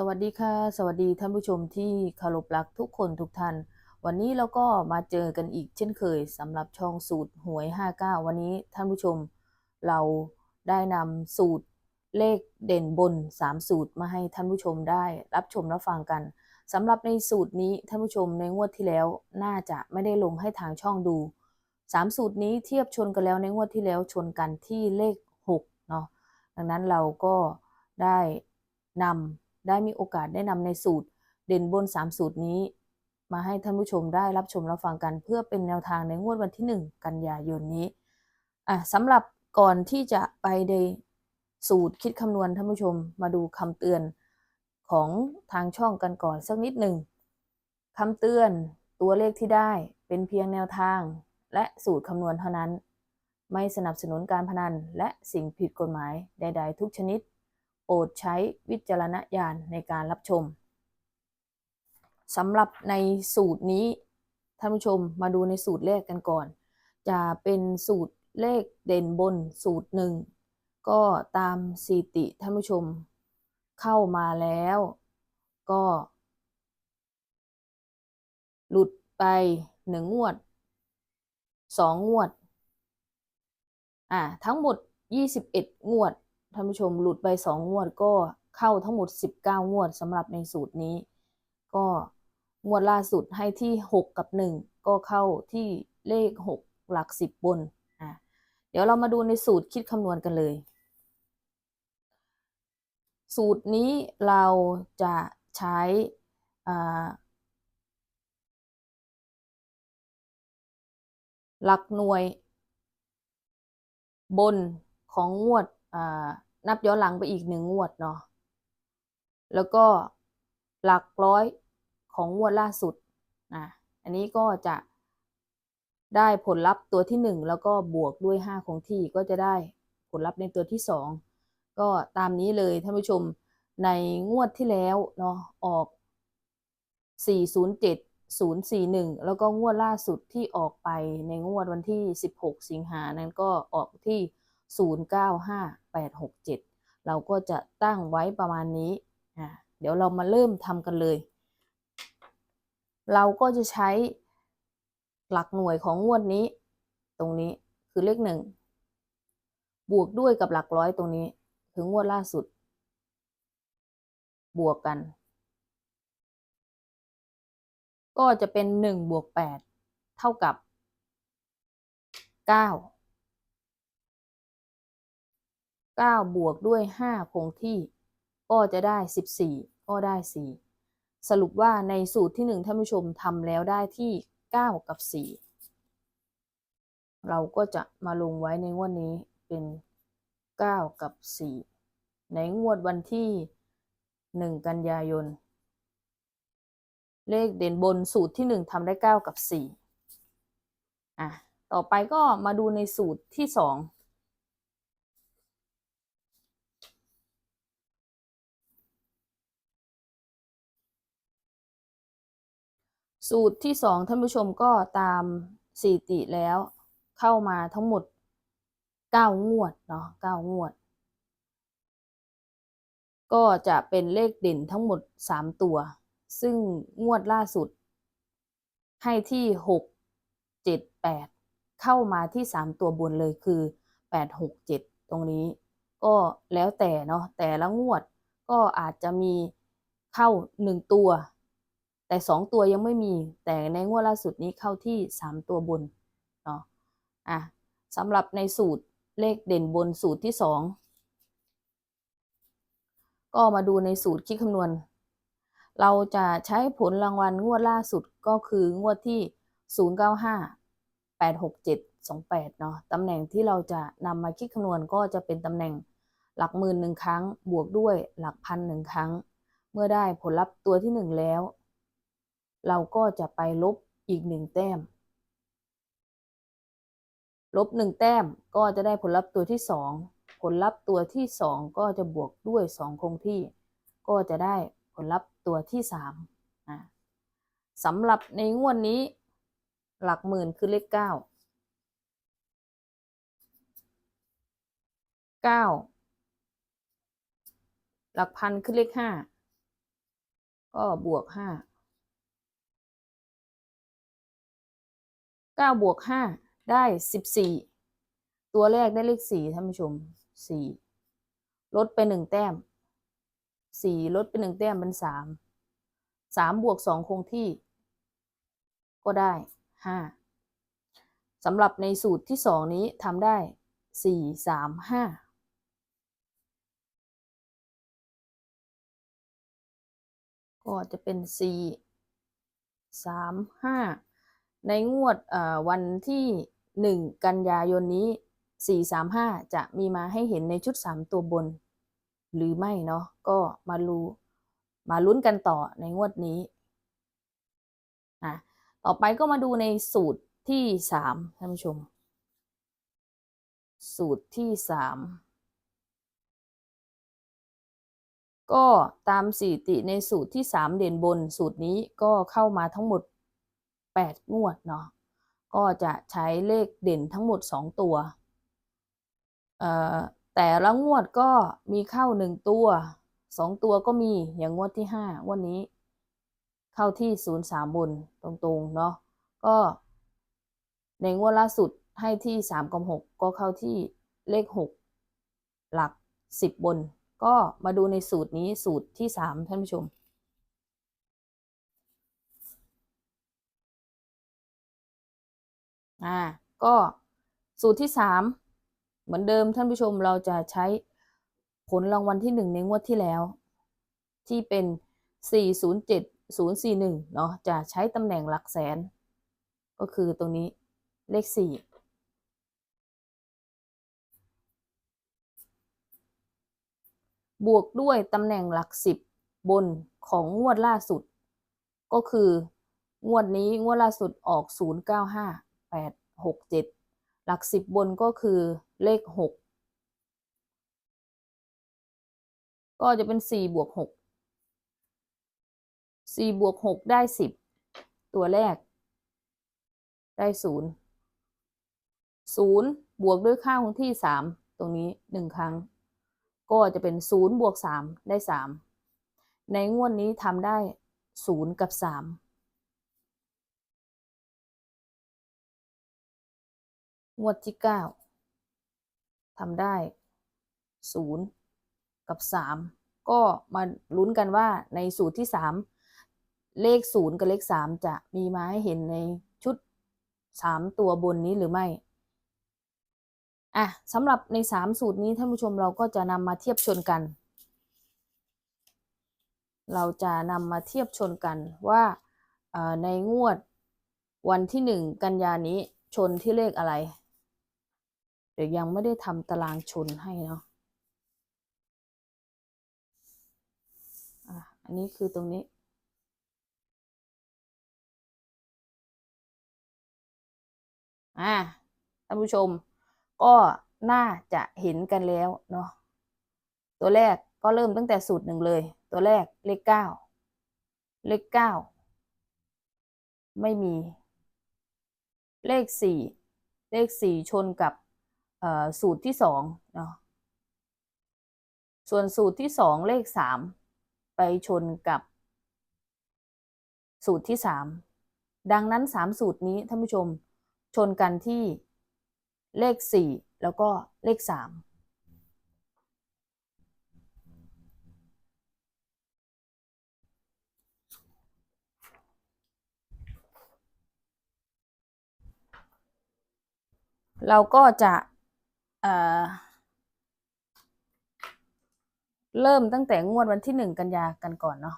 สวัสดีค่ะ สวัสดีท่านผู้ชมที่เคารพรักทุกคนทุกท่าน วันนี้เราก็มาเจอกันอีกเช่นเคยสำหรับช่องสูตรหวย 59 วันนี้ท่านผู้ชม เราได้นำสูตรเลขเด่นบน 3 สูตรมาให้ท่านผู้ชมได้รับชมรับฟังกันสำหรับในสูตรนี้ท่านผู้ชมในงวดที่แล้วน่าจะไม่ได้ลงให้ทางช่องดู 3 สูตรนี้เทียบชนกันแล้วในงวดที่แล้วชนกันที่เลข6เนาะดังนั้นเราก็ได้นำ ได้มีโอกาสได้นำในสูตร เด่นบน 3 สูตรนี้ มาให้ท่านผู้ชมได้รับชมรับฟังกัน เพื่อเป็นแนวทางในงวดวันที่ 1 กันยายนนี้อะสำหรับก่อนที่จะไปในสูตรคิดคำนวณท่านผู้ชมมาดูคำเตือนของทางช่องกันก่อนสักนิดหนึ่งคำเตือนตัวเลขที่ได้เป็นเพียงแนวทาง และสูตรคำนวณเท่านั้น ไม่สนับสนุนการพนันและสิ่งผิดกฎหมายใด ๆ ทุกชนิด โปรดใช้วิจารณญาณในการรับชมสำหรับในสูตรนี้ท่านผู้ชมมาดูในสูตรแรกกันก่อน จะเป็นสูตรเลขเด่นบนสูตรหนึ่งก็ตามสถิติท่านผู้ชมเข้ามาแล้ว ก็ หลุดไปหนึ่งงวดสองงวด อ่า ทั้งหมดยี่สิบเอ็ดงวด ท่านผู้ชมหลุดไปสองงวดก็เข้าทั้งหมดสิบเก้างวดสำหรับในสูตรนี้ ก็งวดล่าสุดให้ที่หกกับหนึ่งก็เข้าที่เลขหกหลักสิบบนอ่าเดี๋ยวเรามาดูในสูตรคิดคำนวณกันเลย สูตรนี้เราจะใช้อ่าหลักหน่วยบนของงวด นับย้อนหลังไปอีกหนึ่งงวดเนาะแล้วก็หลักร้อยของงวดล่าสุดนะอันนี้ก็จะได้ผลลัพธ์ตัวที่หนึ่งแล้วก็บวกด้วยห้าคงที่ก็จะได้ผลลัพธ์ในตัวที่สองก็ตามนี้เลยท่านผู้ชมในงวดที่แล้วเนาะออก 407 041 แล้วก็งวดล่าสุดที่ออกไปในงวดวันที่ 16 สิงหานั้นก็ออกที่ 095867 เราก็จะตั้งไว้ประมาณนี้อ่าเดี๋ยวเรามาเริ่มทำกันเลย เราก็จะใช้หลักหน่วยของงวดนี้ ตรงนี้คือเลขหนึ่งบวกด้วยกับหลักร้อยตรงนี้คืองวดล่าสุด บวกกัน ก็จะเป็นหนึ่งบวกแปดเท่ากับเ9 บวกด้วย 5 คงที่ ก็จะได้ 14 ก็ได้ 4 สรุปว่าในสูตรที่ 1 ท่านผู้ชมทำแล้วได้ที่ 9 กับ 4 เราก็จะมาลงไว้ในงวดนี้เป็น 9 กับ 4 ในงวดวันที่ 1 กันยายน เลขเด่นบนสูตรที่ 1ทำได้ 9 กับ 4 อะ ต่อไปก็มาดูในสูตรที่ 2 สูตรที่สองท่านผู้ชมก็ตามสถิติแล้ว เข้ามาทั้งหมดเก้างวดเนาะเก้างวด ก็จะเป็นเลขเด่นทั้งหมดสามตัว ซึ่งงวดล่าสุด ให้ที่หกเจ็ดแปดเข้ามาที่สามตัวบนเลยคือแปดหกเจ็ดตรงนี้ ก็แล้วแต่เนาะแต่ละงวดก็อาจจะมีเข้าหนึ่งตัว แต่สองตัวยังไม่มี แต่ในงวดล่าสุดนี้เข้าที่สามตัวบนเนาะอะสำหรับในสูตรเลขเด่นบนสูตรที่สองก็มาดูในสูตรคิดคำนวณ เราจะใช้ผลรางวัลงวดล่าสุดก็คืองวดที่ 095 867 28เนาะตำแหน่งที่เราจะนำมาคิดคำนวณก็จะเป็นตำแหน่งหลักหมื่นหนึ่งครั้ง บวกด้วยหลักพันหนึ่งครั้ง เมื่อได้ผลลัพธ์ตัวที่หนึ่งแล้ว เราก็จะไปลบอีกหนึ่งแต้ม ลบหนึ่งแต้มก็จะได้ผลลัพธ์ตัวที่สองผลลัพธ์ตัวที่สองก็จะบวกด้วยสองคงที่ ก็จะได้ผลลัพธ์ตัวที่สามสำหรับในงวดนนี้ หลักหมื่นคือเลขเก้าเก้าหลักพันคือเลขห้าก็บวกห้า เก้าบวกห้าได้สิบสี่ตัวแรกได้เลขสี่ท่านผู้ชมสี่ลดไปหนึ่งแต้มสี่ลดไปหนึ่งแต้มเป็นสามสามบวกสองคงที่ ก็ได้ห้าสำหรับในสูตรที่สองนี้ทำได้สี่สามห้าก็จะเป็นสี่สามห้า ในงวดวันที่หนึ่งกันยายนนี้สี่สามห้าจะมีมาให้เห็นในชุดสามตัวบน หรือไม่เนาะก็มารู้มาลุ้นกันต่อในงวดนี้อะต่อไปก็มาดูในสูตรที่สามท่านผู้ชม สูตรที่สามก็ตามสถิติในสูตรที่สามเด่นบนสูตรนี้ก็เข้ามาทั้งหมด แปดงวดเนาะก็จะใช้เลขเด่นทั้งหมดสองตัว แต่ละงวดก็มีเข้าหนึ่งตัวสองตัวก็มีอย่างงวดที่ห้าวดนี้ เข้าที่ศูนย์สามบนตรงๆเนาะก็ในงวดล่าสุดให้ที่สามกับหกก็เข้าที่เลขหกหลักสิบบน ก็มาดูในสูตรนี้สูตรที่สามท่านผู้ชม อ่าก็สูตรที่สามเหมือนเดิมท่านผู้ชมเราจะใช้ผลรางวัลที่หนึ่งในงวดที่แล้ว ที่เป็นสี่ศูนย์เจ็ดศูนย์สี่หนึ่งเนาะจะใช้ตำแหน่งหลักแสน ก็คือตรงนี้เลขสี่บวกด้วยตำแหน่งหลักสิบบนของงวดล่าสุด ก็คืองวดนี้งวดล่าสุดออกศูนย์เก้าห้า แปดหกเจ็ดหลักสิบบนก็คือเลขหกก็จะเป็นสี่บวกหกสี่บวกหกได้สิบตัวแรก ได้ศูนย์ศูนย์บวกด้วยค่าคงที่สามตรงนี้หนึ่งครั้ง ก็จะเป็นศูนย์บวกสามได้สามในงวดนี้ทำได้ศูนย์กับสาม งวดที่เก้าทำได้ศูนย์กับสามก็มาลุ้นกันว่าในสูตรที่สามเลขศูนย์กับเลขสามจะมีมาให้เห็นในชุดสามตัวบนนี้หรือไม่อะสำหรับในสามสูตรนี้ท่านผู้ชมเราก็จะนำมาเทียบชนกัน เราจะนำมาเทียบชนกันว่าในงวดวันที่หนึ่งกันยานี้ชนที่เลขอะไร เดี๋ยวยังไม่ได้ทำตารางชนให้เนาะอะอันนี้คือตรงนี้ อ่าท่านผู้ชมก็น่าจะเห็นกันแล้วเนาะตัวแรกก็เริ่มตั้งแต่สูตรหนึ่งเลย ตัวแรกเลขเก้าเลขเก้าไม่มี เลขสี่เลขสี่ชนกับ สูตรที่สองเนาะส่วนสูตรที่สองเลขสามไปชนกับสูตรที่สามดังนั้นสามสูตรนี้ท่านผู้ชมชนกันที่เลขสี่แล้วก็เลขสามเราก็จะ เริ่มตั้งแต่งวดวันที่หนึ่งกันยากันก่อนเนาะ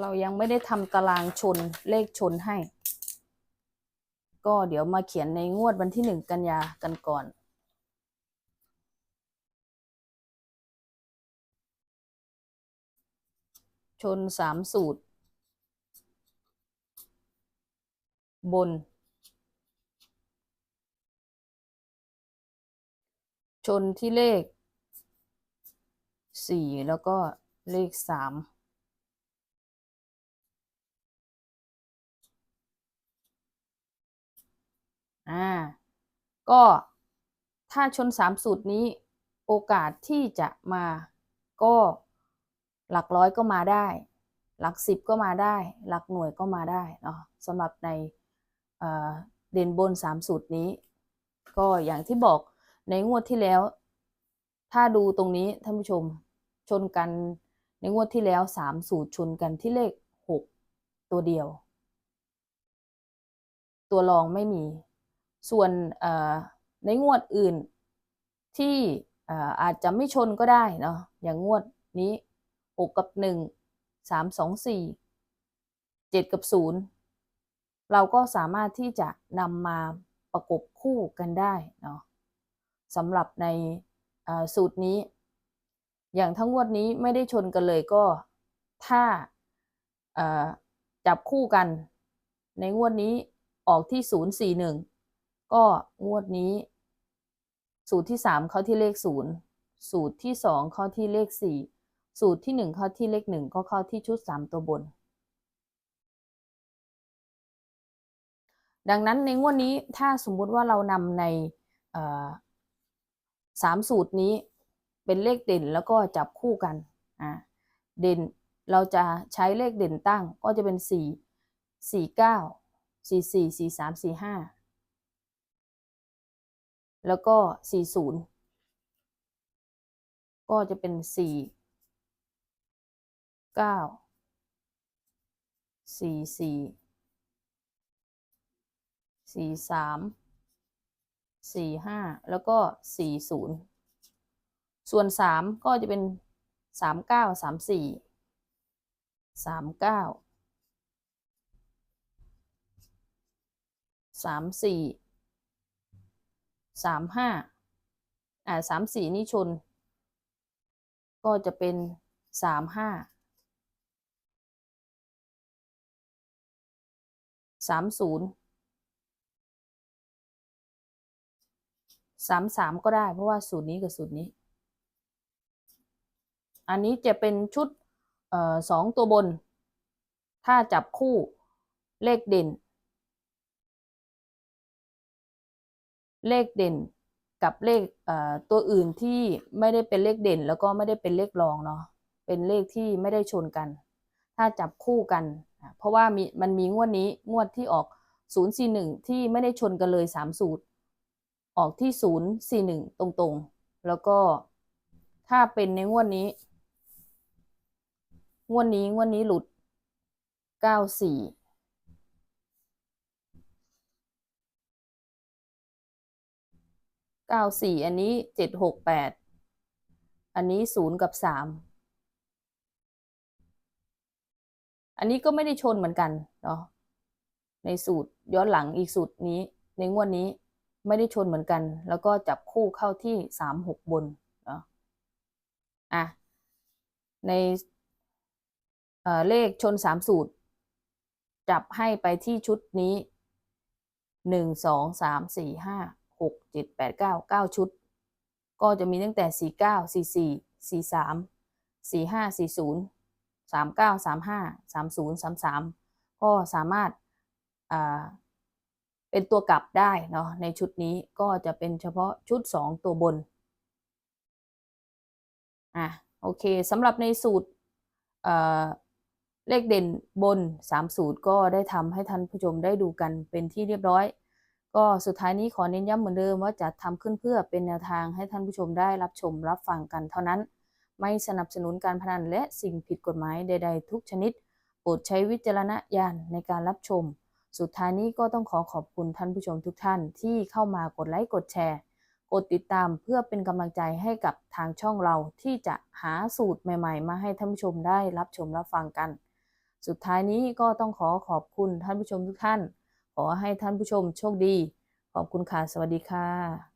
เรายังไม่ได้ทำตารางชนเลขชนให้ ก็เดี๋ยวมาเขียนในงวดวันที่หนึ่งกันยากันก่อน ชนสามสูตร บน ชนที่เลขสี่แล้วก็เลขสามอ่า ก็ถ้าชนสามสูตรนี้โอกาสที่จะมาก็หลักร้อยก็มาได้ หลักสิบก็มาได้ หลักหน่วยก็มาได้เนาะสำหรับใน เด่นบนสามสูตรนี้ ก็อย่างที่บอกในงวดที่แล้ว ถ้าดูตรงนี้ท่านผู้ชมชนกันในงวดที่แล้วสามสูตรชนกันที่เลขหกตัวเดียว ตัวรองไม่มี ส่วนในงวดอื่นที่เอ่ออาจจะไม่ชนก็ได้เนาะอย่างงวดนี้หกกับหนึ่งสามสองสี่เจ็ดกับศูนย์ เราก็สามารถที่จะนำมาประกบคู่กันได้เนาะสำหรับในสูตรนี้ อย่างทั้งงวดนี้ไม่ได้ชนกันเลยก็ถ้าจับคู่กัน ในงวดนี้ออกที่ศูนย์สี่หนึ่งก็งวดนี้ สูตรที่สามเข้าที่เลขศูนย์สูตรที่สองเข้าที่เลขสี่สูตรที่หนึ่งเข้าที่เลขหนึ่งก็เข้าที่ชุดสามตัวบน ดังนั้นในงวดนี้ถ้าสมมุติว่าเรานำในสามสูตรนี้เป็นเลขเด่นแล้วก็จับคู่กันอ่าเด่นเราจะใช้เลขเด่นตั้งก็จะเป็นสี่สี่เก้าสี่สี่สี่สามสี่ห้าแล้วก็สี่ศูนย์ก็จะเป็นสี่เก้า สี่สามสี่ห้าแล้วก็สี่ศูนย์ส่วนสามก็จะเป็นสามเก้าสามสี่สามเก้าสามสี่สามห้าอ่าสามสี่นี่ชน ก็จะเป็นสามห้าสามศูนย์ สามสามก็ได้ เพราะว่าสูตรนี้กับสูตรนี้ อันนี้จะเป็นชุดออสองตัวบน ถ้าจับคู่เลขเด่น เลขเด่นกับเลขเตัวอื่นที่ไม่ได้เป็นเลขเด่น แล้วก็ไม่ได้เป็นเลขรองเนาะเป็นเลขที่ไม่ได้ชนกัน ถ้าจับคู่กัน เพราะว่ามีมันมีงวดนี้งวดที่ออก 041 ที่ไม่ได้ชนกันเลย 3 สูตร ออกที่041ตรงๆ แล้วก็ถ้าเป็นในงวดนี้งวดนี้ งวดนี้หลุด94เก้าสี่อันนี้เจ็ดหกแปดอันนี้ศูนย์กับสามอันนี้ก็ไม่ได้ชนเหมือนกันเนาะในสูตรย้อนหลังอีกสูตรนี้ในงวดนี้ ไม่ได้ชนเหมือนกัน แล้วก็จับคู่เข้าที่สามหกบนเนาะอะในเอ่อเลขชนสามสูตร จับให้ไปที่ชุดนี้หนึ่งสองสามสี่ห้าหกเจ็ดแปดเก้าเก้าชุด ก็จะมีตั้งแต่สี่เก้าสี่สี่สี่สามสี่ห้าสี่ศูนย์สามเก้าสามห้าสามศูนย์สามสามก็สามารถอ่า เป็นตัวกลับได้เนาะในชุดนี้ก็จะเป็นเฉพาะชุดสองตัวบน อะโอเคสำหรับในสูตรเเลขเด่นบน 3 สูตรก็ได้ทำให้ท่านผู้ชมได้ดูกันเป็นที่เรียบร้อย ก็สุดท้ายนี้ขอเน้นย้ำเหมือนเดิมว่าจะทำขึ้นเพื่อเป็นแนวทางให้ท่านผู้ชมได้รับชมรับฟังกันเท่านั้น ไม่สนับสนุนการพนันและสิ่งผิดกฎหมายใด ๆ ทุกชนิดโปรดใช้วิจารณญาณในการรับชม สุดท้ายนี้ก็ต้องขอขอบคุณท่านผู้ชมทุกท่านที่เข้ามากดไลค์กดแชร์ กดติดตามเพื่อเป็นกำลังใจให้กับทางช่องเราที่จะหาสูตรใหม่ ๆ มาให้ท่านผู้ชมได้รับชมรับฟังกัน สุดท้ายนี้ก็ต้องขอขอบคุณท่านผู้ชมทุกท่าน ขอให้ท่านผู้ชมโชคดี ขอบคุณค่ะ สวัสดีค่ะ